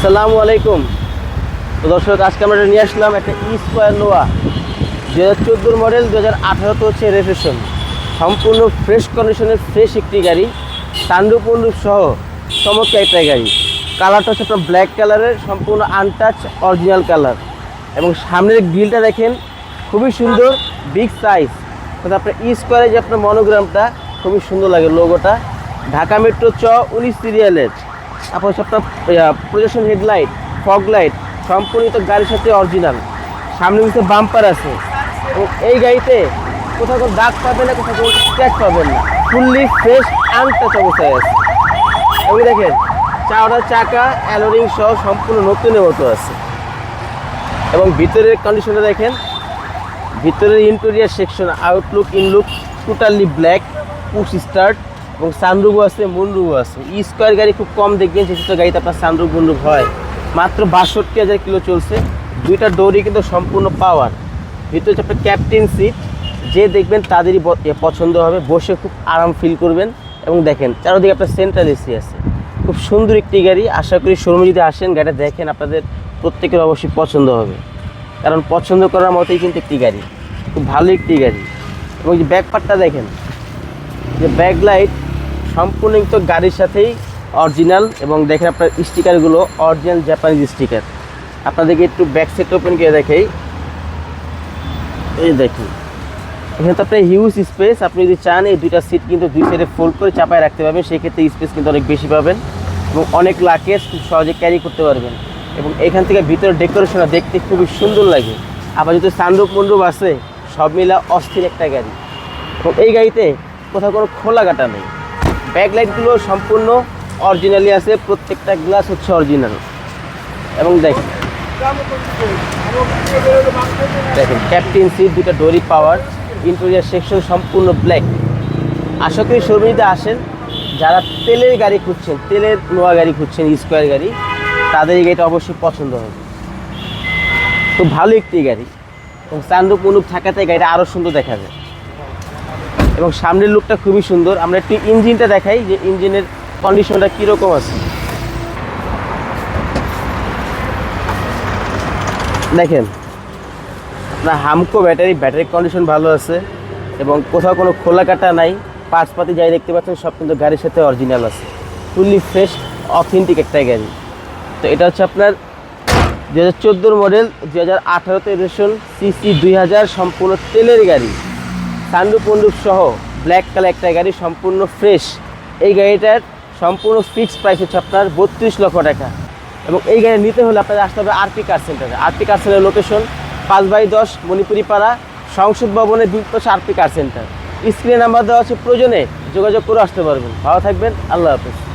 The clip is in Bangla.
আসসালামু আলাইকুম। দর্শক, আজকে আমরা নিয়ে আসলাম একটা ই স্কোয়ার নোয়া দু হাজার চোদ্দোর মডেল দু হাজার আঠারোতে হচ্ছে রেফেশন সম্পূর্ণ ফ্রেশ কন্ডিশনের ফ্রেশ একটি গাড়ি সানরূপ মন্ডুপ সহ চমৎকার একটা গাড়ি। কালারটা হচ্ছে আপনার ব্ল্যাক কালারের সম্পূর্ণ আনটাচ অরিজিনাল কালার এবং সামনের গ্রিলটা দেখেন, খুবই সুন্দর বিগ সাইজ আপনার ই স্কোয়ারে যে আপনার মনোগ্রামটা খুবই সুন্দর লাগে লোগোটা ঢাকা মেট্রো চ, উনিশ সিরিয়ালের তারপর সবটা আপনার প্রজেকশন হেডলাইট ফগ লাইট সম্পূর্ণ তো গাড়ির সাথে অরিজিনাল সামনে কিন্তু বাম্পার আছে। এই গাড়িতে কোথাও কোনো দাগ পাবেন না, কোথাও কোনো স্ক্র্যাচ পাবেন না। ফুললি ফ্রেশ আনটাচ অবস্থায় আছে এবং দেখেন, চাওড়া, চাকা অ্যালোরিং সহ সম্পূর্ণ নতুনের মতো আছে। এবং ভিতরের কন্ডিশনটা দেখেন। ভিতরের interior section outlook inlook totally black push start এবং সানরুফও আছে মুনরুফও আছে। ই স্কোয়ার গাড়ি খুব কম দেখবেন দুটো গাড়িতে আপনার সানরুফ মুনরুফ হয়। মাত্র বাষট্টি হাজার কিলো চলছে। দুইটা ডোরই কিন্তু সম্পূর্ণ পাওয়ার ভিতরে হচ্ছে আপনার ক্যাপ্টেন সিট যে দেখবেন তাদেরই পছন্দ হবে। বসে খুব আরাম ফিল করবেন। এবং দেখেন, চারোদিকে আপনার সেন্ট্রাল এসি আছে। খুব সুন্দর একটি গাড়ি। আশা করি শোরুমে যদি আসেন, গাড়িটা দেখেন, আপনাদের প্রত্যেকের অবশ্যই পছন্দ হবে। কারণ পছন্দ করার মতোই কিন্তু একটি গাড়ি। খুব ভালো একটি গাড়ি। এবং যে ব্যাক পার্টটা দেখেন, যে ব্যাক লাইট সম্পূর্ণ কিন্তু গাড়ির সাথেই অরিজিনাল এবং দেখেন আপনার স্টিকারগুলো অরিজিনাল জাপানিজ স্টিকার আপনাদেরকে একটু ব্যাক সেট ওপেন করে দেখাই। এই দেখুন। এখানে তো আপনার হিউজ স্পেস আপনি যদি চান, এই দুইটা সিট কিন্তু দুই সাইডে ফোল্ড করে চাপায় রাখতে পারবেন। সেক্ষেত্রে স্পেস কিন্তু অনেক বেশি পাবেন এবং অনেক লাকেজ খুব সহজে ক্যারি করতে পারবেন। এবং এখান থেকে ভিতরে ডেকোরেশনটা দেখতে খুবই সুন্দর লাগে। আবার যদি সানরূপ মণ্ডপ আছে। সব মিলা অস্থির একটা গাড়ি। এবং এই গাড়িতে কোথাও কোনো খোলা কাটা নেই। ব্যাক লাইটগুলো সম্পূর্ণ অরিজিনালি আছে, প্রত্যেকটা গ্লাস হচ্ছে অরিজিনাল। এবং দেখেন দেখেন ক্যাপ্টেন সিট দুটো ডোরি পাওয়ার ইন্টেরিয়ার সেকশন সম্পূর্ণ ব্ল্যাক আশা করি শোরুমে আসেন, যারা তেলের গাড়ি খুঁজছেন, তেলের নোয়া গাড়ি খুঁজছেন, স্কোয়ার গাড়ি, তাদের এই গাড়িটা অবশ্যই পছন্দ হবে। খুব ভালো একটি গাড়ি। এবং সানরূপ অনুপ থাকাতে গাড়িটা আরও সুন্দর দেখা যায়। এবং সামনের লুকটা খুবই সুন্দর। আমরা একটু ইঞ্জিনটা দেখাই যে ইঞ্জিনের কন্ডিশনটা কীরকম আছে। দেখেন আপনার হামকো ব্যাটারি ব্যাটারি কন্ডিশন ভালো আছে এবং কোথাও কোনো খোলা কাটা নাই। পার্টসপাতি যাই দেখতে পাচ্ছেন, সব কিন্তু গাড়ির সাথে অরিজিনাল আছে। ফুললি ফ্রেশ অথেন্টিক একটা গাড়ি। তো এটা হচ্ছে আপনার দু হাজার মডেল দু হাজার আঠারোতে রেশন সিসি দুই হাজার, সম্পূর্ণ তেলের গাড়ি। সানরুপ মন্ডুপ সহ ব্ল্যাক কালার একটা গাড়ি সম্পূর্ণ ফ্রেশ এই গাড়িটার সম্পূর্ণ ফিক্সড প্রাইস হচ্ছে আপনার বত্রিশ লক্ষ টাকা। এবং এই গাড়ি নিতে হলে আপনাদের আসতে হবে আরপি কার সেন্টারে আরপি কার সেন্টারের লোকেশন পাঁচ বাই দশ মণিপুরি পাড়া সংসদ ভবনের পাশে আরপি কার সেন্টার স্ক্রিনে নাম্বার দেওয়া আছে প্রয়োজনে যোগাযোগ করে আসতে পারবেন। ভালো থাকবেন, আল্লাহ হাফেজ।